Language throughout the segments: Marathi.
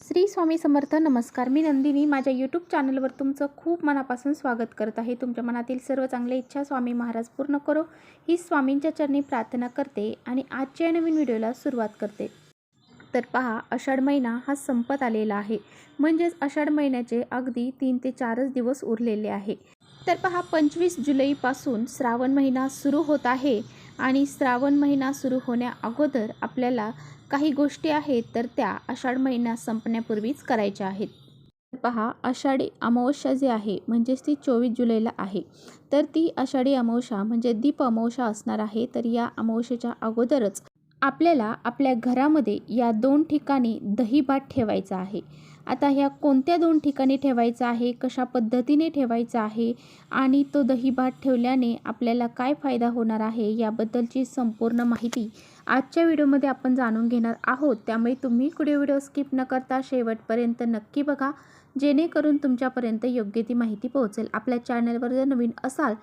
श्री स्वामी समर्थ नमस्कार. मी नंदिनी. माझ्या यूट्यूब चॅनलवर तुमचं खूप मनापासून स्वागत करत आहे. तुमच्या मनातील सर्व चांगल्या इच्छा स्वामी महाराज पूर्ण करो. ही स्वामींच्या चरणी प्रार्थना करते आणि आजच्या नवीन व्हिडिओला सुरुवात करते. तर पहा आषाढ महिना हा संपत आलेला आहे. म्हणजेच आषाढ महिन्याचे अगदी तीन ते चारच दिवस उरलेले आहे. तर पहा पंचवीस जुलैपासून श्रावण महिना सुरू होत आहे आणि श्रावण महिना सुरू होण्या अगोदर आपल्याला काही गोष्टी आहेत तर त्या आषाढ महिना संपण्यापूर्वीच करायच्या आहेत. पहा आषाढी अमावस्या जी आहे म्हणजेच ती चोवीस जुलैला आहे. तर ती आषाढी अमावस्या म्हणजे दीप अमावस्या असणार आहे तर या अमावस्येच्या अगोदरच आपल्याला आपल्या घरामध्ये या दोन ठिकाणी दहीभात ठेवायचा आहे. आता ह्या कोणत्या दोन ठिकाणी ठेवायचा आहे कशा पद्धतीने ठेवायचा आहे आणि तो दहीभात ठेवल्याने आपल्याला काय फायदा होणार आहे याबद्दलची संपूर्ण माहिती आजच्या व्हिडिओमध्ये आपण जाणून घेणार आहोत. त्यामुळे तुम्ही कुठे व्हिडिओ स्किप न करता शेवटपर्यंत नक्की बघा जेणेकरून तुमच्यापर्यंत योग्य ती माहिती पोहोचेल. आपल्या चॅनलवर जर नवीन असाल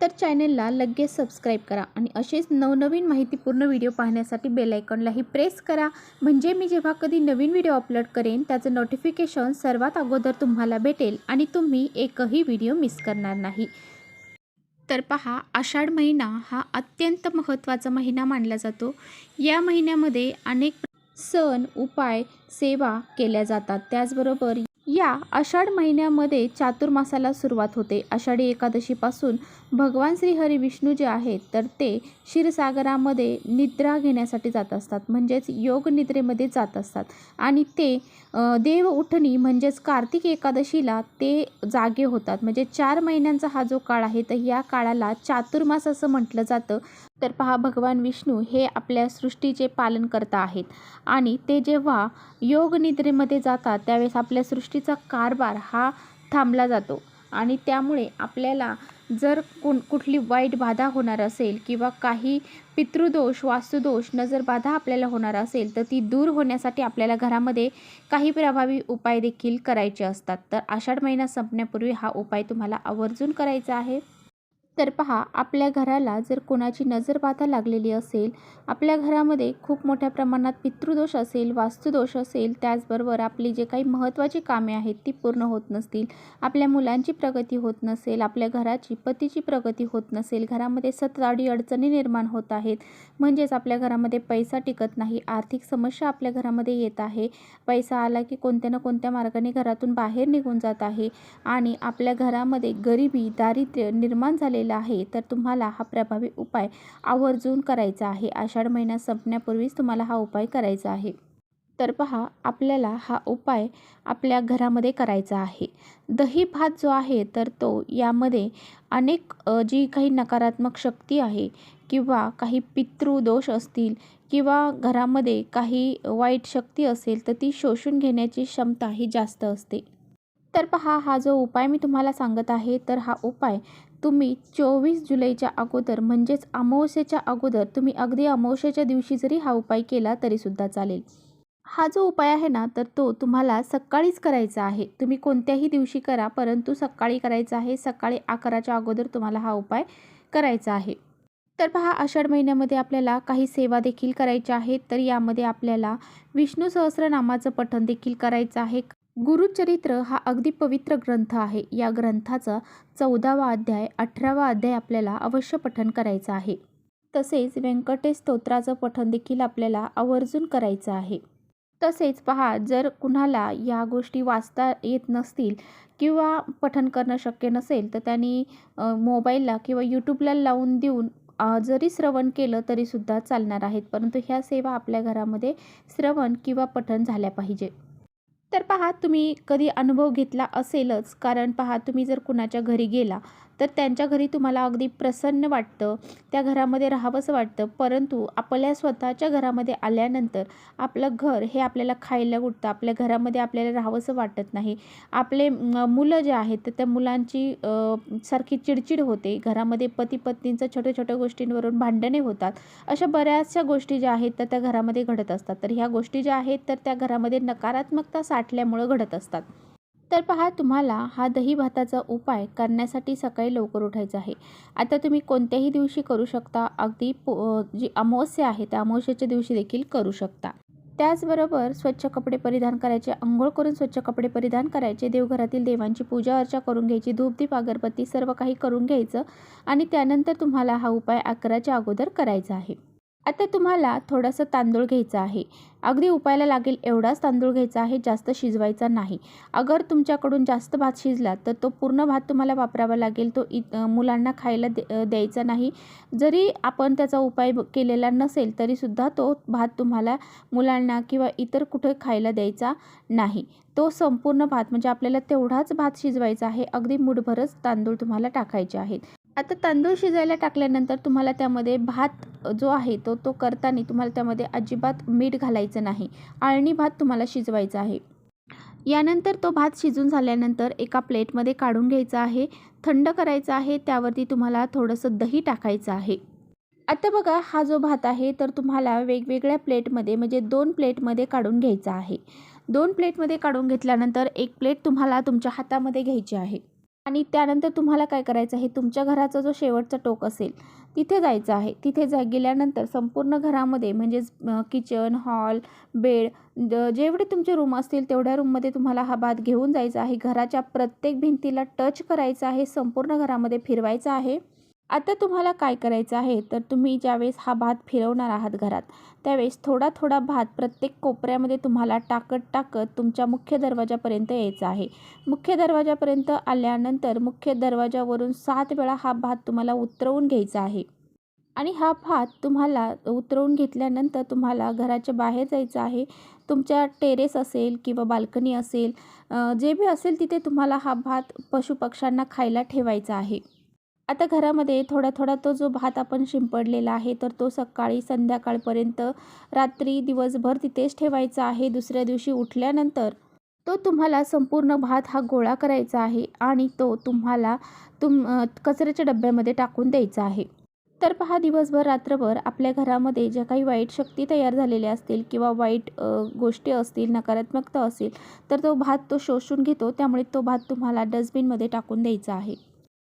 तर चॅनलला लगेच सबस्क्राईब करा आणि असेच नवनवीन माहितीपूर्ण व्हिडिओ पाहण्यासाठी बेलायकॉनलाही प्रेस करा. म्हणजे मी जेव्हा कधी नवीन व्हिडिओ अपलोड करेन त्याचं नोटिफिकेशन सर्वात अगोदर तुम्हाला भेटेल आणि तुम्ही एकही व्हिडिओ मिस करणार नाही. तर पहा आषाढ महिना हा अत्यंत महत्त्वाचा महिना मानला जातो. या महिन्यामध्ये अनेक सण उपाय सेवा केल्या जातात. त्याचबरोबर या आषाढ महिन्यामध्ये चातुर्मासाला सुरुवात होते. आषाढी एकादशीपासून भगवान श्री हरी विष्णू जे आहेत तर ते क्षीरसागरामध्ये निद्रा घेण्यासाठी जात असतात. म्हणजेच योग निद्रेमध्ये जात असतात. आणि ते देव उठणी म्हणजेच कार्तिक एकादशीला ते जागे होतात. म्हणजे चार महिन्यांचा हा जो काळ आहे तर या काळाला चातुर्मास असं म्हटलं जातं. तर पहा भगवान विष्णू हे आपल्या सृष्टीचे पालन करता आहेत. आणि ते जेव्हा योग निद्रेमध्ये जातात त्यावेळेस आपल्या सृष्टीचा कारभार हा थांबला जातो. आणि त्यामुळे आपल्याला जर कोण कुठली वाईट बाधा होणार असेल किंवा काही पितृदोष वास्तुदोष नजरबाधा आपल्याला होणार असेल तर ती दूर होण्यासाठी आपल्याला घरामध्ये काही प्रभावी उपाय देखील करायचे असतात. तर आषाढ महिना संपण्यापूर्वी हा उपाय तुम्हाला आवर्जून करायचा आहे. तर पहा आपल्या घराला जर कोणाची नजरबाधा लागलेली असेल आपल्या घरामध्ये खूप मोठ्या प्रमाणात पितृदोष असेल वास्तुदोष असेल त्याचबरोबर आपली जे काही महत्त्वाची कामे आहेत ती पूर्ण होत नसतील आपल्या मुलांची प्रगती होत नसेल आपल्या घराची पतीची प्रगती होत नसेल घरामध्ये सतत अडचणी निर्माण होत आहेत म्हणजेच आपल्या घरामध्ये पैसा टिकत नाही आर्थिक समस्या आपल्या घरामध्ये येत आहे पैसा आला की कोणत्या ना कोणत्या मार्गाने घरातून बाहेर निघून जात आहे आणि आपल्या घरामध्ये गरिबी दारिद्र्य निर्माण झालेलं आहे तर तुम्हाला हा प्रभावी उपाय आवर्जून करायचा आहे. आषाढ महिना संपण्यापूर्वीच तुम्हाला हा उपाय करायचा आहे. तर पहा आपल्याला हा उपाय आपल्या घरामध्ये करायचा आहे. दही भात जो आहे तर तो यामध्ये अनेक जी काही नकारात्मक शक्ती आहे किंवा काही पितृदोष असतील किंवा घरामध्ये काही वाईट शक्ती असेल तर ती शोषून घेण्याची क्षमता ही जास्त असते. तर पहा हा जो उपाय मी तुम्हाला सांगत आहे तर हा उपाय तुम्ही चोवीस जुलैच्या अगोदर म्हणजेच अमावस्येच्या अगोदर तुम्ही अगदी अमावस्येच्या दिवशी जरी हा उपाय केला तरीसुद्धा चालेल. हा जो उपाय आहे ना तर तो तुम्हाला सकाळीच करायचा आहे. तुम्ही कोणत्याही दिवशी करा परंतु सकाळी करायचा आहे. सकाळी अकराच्या अगोदर तुम्हाला हा उपाय करायचा आहे. तर पहा आषाढ महिन्यामध्ये आपल्याला काही सेवा देखील करायच्या आहेत. तर यामध्ये आपल्याला विष्णू सहस्रनामाचं पठण देखील करायचं आहे. गुरुचरित्र हा अगदी पवित्र ग्रंथ आहे. या ग्रंथाचा चौदावा अध्याय अठरावा अध्याय आपल्याला अवश्य पठन करायचा आहे. तसेच व्यंकटेश स्तोत्राचं पठन देखील आपल्याला आवर्जून करायचं आहे. तसेच पहा जर कुणाला या गोष्टी वाचता येत नसतील किंवा पठन करणं शक्य नसेल तर त्यांनी मोबाईलला किंवा यूट्यूबला लावून देऊन जरी श्रवण केलं तरीसुद्धा चालणार आहेत. परंतु ह्या सेवा आपल्या घरामध्ये श्रवण किंवा पठन झाल्या पाहिजे. तर पहा तुम्ही कधी अनुभव घेतला असेलच. कारण पहा तुम्ही जर कुणाच्या घरी गेला तर त्यांच्या घरी तुम्हाला अगदी प्रसन्न वाटतं त्या घरामध्ये राहावंसं वाटतं. परंतु आपल्या स्वतःच्या घरामध्ये आल्यानंतर आपलं घर हे आपल्याला खायला उठतं आपल्या घरामध्ये आपल्याला राहावंसं वाटत नाही. आपले मुलं जे आहेत तर त्या मुलांची सारखी चिडचिड होते. घरामध्ये पती पत्नींचं छोट्या छोट्या गोष्टींवरून भांडणे होतात. अशा बऱ्याचशा गोष्टी ज्या आहेत तर त्या घरामध्ये घडत असतात. तर ह्या गोष्टी ज्या आहेत तर त्या घरामध्ये नकारात्मकता साठल्यामुळं घडत असतात. तर पहा तुम्हाला हा दही भाताचा उपाय करण्यासाठी सकाळी लवकर उठायचं आहे. आता तुम्ही कोणत्याही दिवशी करू शकता अगदी पो जी अमावस्या आहे त्या अमावस्येच्या दिवशी देखील करू शकता. त्याचबरोबर स्वच्छ कपडे परिधान करायचे आंघोळ करून स्वच्छ कपडे परिधान करायचे देवघरातील देवांची पूजा अर्चा करून घ्यायची धूपदीप अगरबत्ती सर्व काही करून घ्यायचं आणि त्यानंतर तुम्हाला हा उपाय अकराच्या अगोदर करायचा आहे. आता तुम्हाला थोडंसं तांदूळ घ्यायचा आहे. अगदी उपायाला लागेल एवढाच तांदूळ घ्यायचा आहे जास्त शिजवायचा नाही. अगर तुमच्याकडून जास्त भात शिजला तर तो पूर्ण भात तुम्हाला वापरावा लागेल. तो इ मुलांना खायला दे द्यायचा नाही. जरी आपण त्याचा उपाय केलेला नसेल तरीसुद्धा तो भात तुम्हाला मुलांना किंवा इतर कुठे खायला द्यायचा नाही. तो संपूर्ण भात म्हणजे आपल्याला तेवढाच भात शिजवायचा आहे. अगदी मुठभरच तांदूळ तुम्हाला टाकायचे आहेत. आता तांदूळ शिजायला टाकल्यानंतर तुम्हाला त्यामध्ये भात जो आहे तो तो करताना तुम्हाला त्यामध्ये अजिबात मीठ घालायचं नाही. आळणी भात तुम्हाला शिजवायचा आहे. यानंतर तो भात शिजून झाल्यानंतर एका प्लेटमध्ये काढून घ्यायचा आहे. थंड करायचा आहे. त्यावरती तुम्हाला थोडंसं दही टाकायचं आहे. आता बघा हा जो भात आहे तर तुम्हाला वेगवेगळ्या प्लेटमध्ये म्हणजे दोन प्लेटमध्ये काढून घ्यायचा आहे. दोन प्लेटमध्ये काढून घेतल्यानंतर एक प्लेट तुम्हाला तुमच्या हातामध्ये घ्यायची आहे. आणि त्यानंतर तुम्हाला काय करायचं आहे? तुमच्या घराचा जो शेवटचा टोक असेल तिथे जायचं आहे. तिथे जा गेल्यानंतर संपूर्ण घरामध्ये म्हणजेच किचन हॉल बेड ज- जेवढे तुमचे रूम असतील तेवढ्या रूममध्ये तुम्हाला हा भात घेऊन जायचा आहे. घराच्या प्रत्येक भिंतीला टच करायचा आहे. संपूर्ण घरामध्ये फिरवायचा आहे. आता तुम्हाला काय करायचं आहे? तर तुम्ही ज्यावेळेस हा भात फिरवणार आहात घरात त्यावेळेस थोडा थोडा भात प्रत्येक कोपऱ्यामध्ये तुम्हाला टाकत टाकत तुमच्या मुख्य दरवाजापर्यंत यायचा आहे. मुख्य दरवाजापर्यंत आल्यानंतर मुख्य दरवाजावरून सात वेळा हा भात तुम्हाला उतरवून घ्यायचा आहे. आणि हा भात तुम्हाला उतरवून घेतल्यानंतर तुम्हाला घराच्या बाहेर जायचं आहे. तुमच्या टेरेस असेल किंवा बाल्कनी असेल जे बी असेल तिथे तुम्हाला हा भात पशुपक्ष्यांना खायला ठेवायचा आहे. आता घरामध्ये थोडा थोडा तो जो भात आपण शिंपडलेला आहे तर तो सकाळी संध्याकाळपर्यंत रात्री दिवसभर तिथेच ठेवायचा आहे. दुसऱ्या दिवशी उठल्यानंतर तो तुम्हाला संपूर्ण भात हा गोळा करायचा आहे आणि तो तुम्हाला तुम कचऱ्याच्या डब्यामध्ये टाकून द्यायचा आहे. तर पहा दिवसभर रात्रभर आपल्या घरामध्ये ज्या काही वाईट शक्ती तयार झालेल्या असतील किंवा वाईट गोष्टी असतील नकारात्मकता असेल तर तो भात तो शोषून घेतो. त्यामुळे तो भात तुम्हाला डस्टबिनमध्ये टाकून द्यायचा आहे.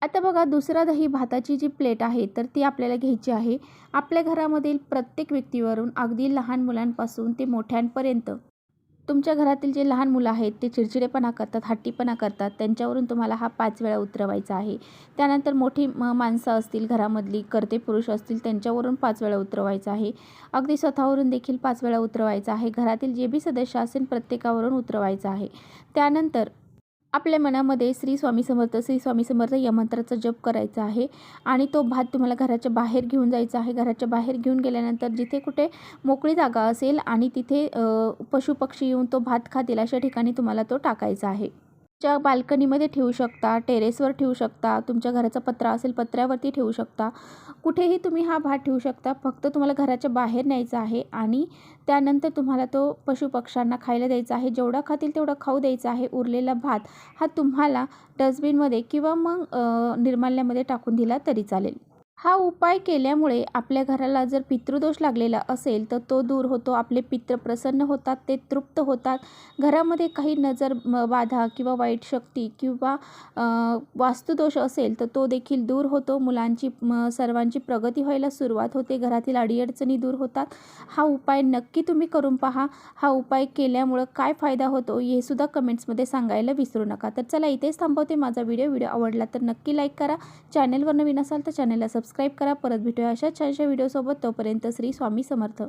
आता बघा दुसरा दही भाताची जी प्लेट आहे तर ती आपल्याला घ्यायची आहे. आपल्या घरामधील प्रत्येक व्यक्तीवरून अगदी लहान मुलांपासून ते मोठ्यांपर्यंत. तुमच्या घरातील जे लहान मुलं आहेत ते चिडचिडेपणा करतात हट्टीपणा करतात. त्यांच्यावरून तुम्हाला हा पाच वेळा उतरवायचा आहे. त्यानंतर मोठी म माणसं असतील घरामधली कर्ते पुरुष असतील त्यांच्यावरून पाच वेळा उतरवायचा आहे. अगदी स्वतःवरून देखील पाच वेळा उतरवायचा आहे. घरातील जे बी सदस्य असेल प्रत्येकावरून उतरवायचा आहे. त्यानंतर आपल्या मनामध्ये श्री स्वामी समर्थ श्री स्वामी समर्थ या मंत्राचा जप करायचा आहे. आणि तो भात तुम्हाला घराच्या बाहेर घेऊन जायचा आहे. घराच्या बाहेर घेऊन गेल्यानंतर जिथे कुठे मोकळी जागा असेल आणि तिथे पशुपक्षी येऊन तो भात खातील अशा ठिकाणी तुम्हाला तो टाकायचा आहे. च्या बाल्कनीमध्ये ठेवू शकता टेरेसवर ठेवू शकता तुमच्या घराचा पत्रा असेल पत्र्यावरती ठेवू शकता. कुठेही तुम्ही हा भात ठेवू शकता फक्त तुम्हाला घराच्या बाहेर न्यायचा आहे आणि त्यानंतर तुम्हाला तो पशुपक्ष्यांना खायला द्यायचा आहे. जेवढा खातील तेवढा खाऊ द्यायचा आहे. उरलेला भात हा तुम्हाला डस्टबिनमध्ये किंवा मग निर्माल्यामध्ये टाकून दिला तरी चालेल. हा उपाय केल्यामुळे आपल्या घराला जर पितृदोष लागलेला असेल तर तो दूर होतो. आपले पित्र प्रसन्न होतात ते तृप्त होतात. घरामध्ये काही नजर बाधा किंवा वाईट शक्ती किंवा वास्तुदोष असेल तर तो देखील दूर होतो. मुलांची सर्वांची प्रगती व्हायला सुरुवात होते. घरातील अडीअडचणी दूर होतात. हा उपाय नक्की तुम्ही करून पहा. हा उपाय केल्यामुळं काय फायदा होतो हे सुद्धा कमेंट्समध्ये सांगायला विसरू नका. तर चला इथेच थांबवते माझा व्हिडिओ. व्हिडिओ आवडला तर नक्की लाईक करा. चॅनलवर नवीन असाल तर चॅनलला सबस्क्राईब करा. परत भेटूया अशा छानशा व्हिडिओसोबत तोपर्यंत श्री स्वामी समर्थ.